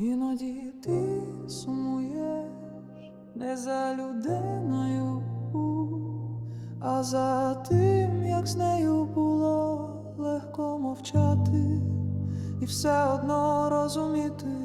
Іноді ти сумуєш не за людиною, а за тим, як з нею було легко мовчати і все одно розуміти.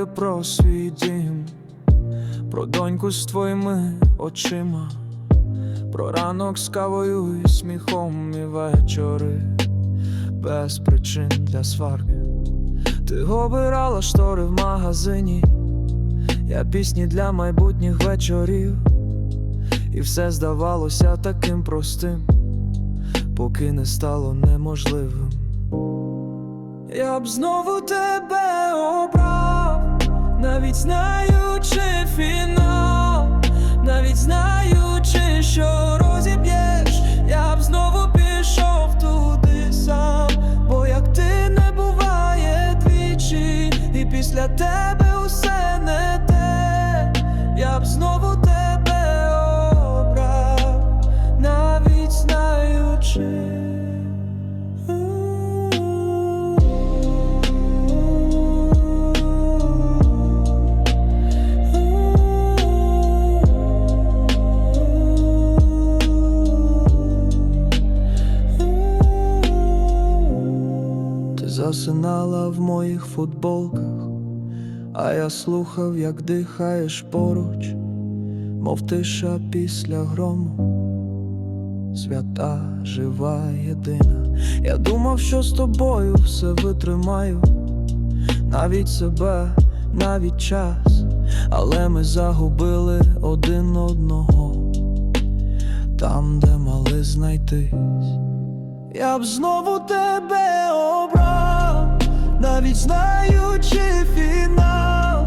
Мріяли про свій дім, про доньку з твоїми очима, про ранок з кавою і сміхом і вечори без причин для сварки. Ти обирала штори в магазині, я пісні для майбутніх вечорів, і все здавалося таким простим, поки не стало неможливим. Я б знову тебе навіть знаючи фінал, навіть знаючи, що розіб'єш, я б знову пішов туди сам, бо як ти не буває двічі, і після тебе засинала в моїх футболках, а я слухав, як дихаєш поруч, мов тиша після грому. Свята жива єдина. Я думав, що з тобою все витримаю, навіть себе, навіть час, але ми загубили один одного там, де мали знайтись. Я б знову тебе обрав, навіть знаючи фінал,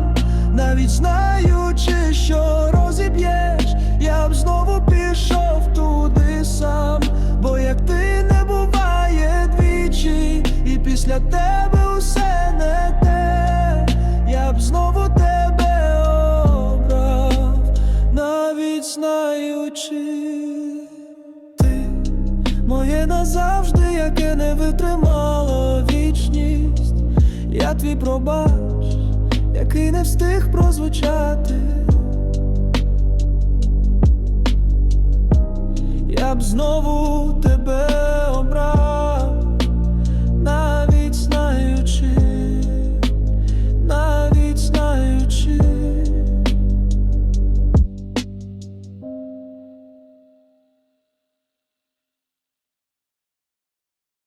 навіть знаючи, що розіб'єш, я б знову пішов туди сам, бо як ти не буває двічі, і після тебе усе не те, я б знову тебе обрав, навіть знаючи ти моє назавжди, яке не витримало вічність. Я твій пробач, який не встиг прозвучати. Я б знову тебе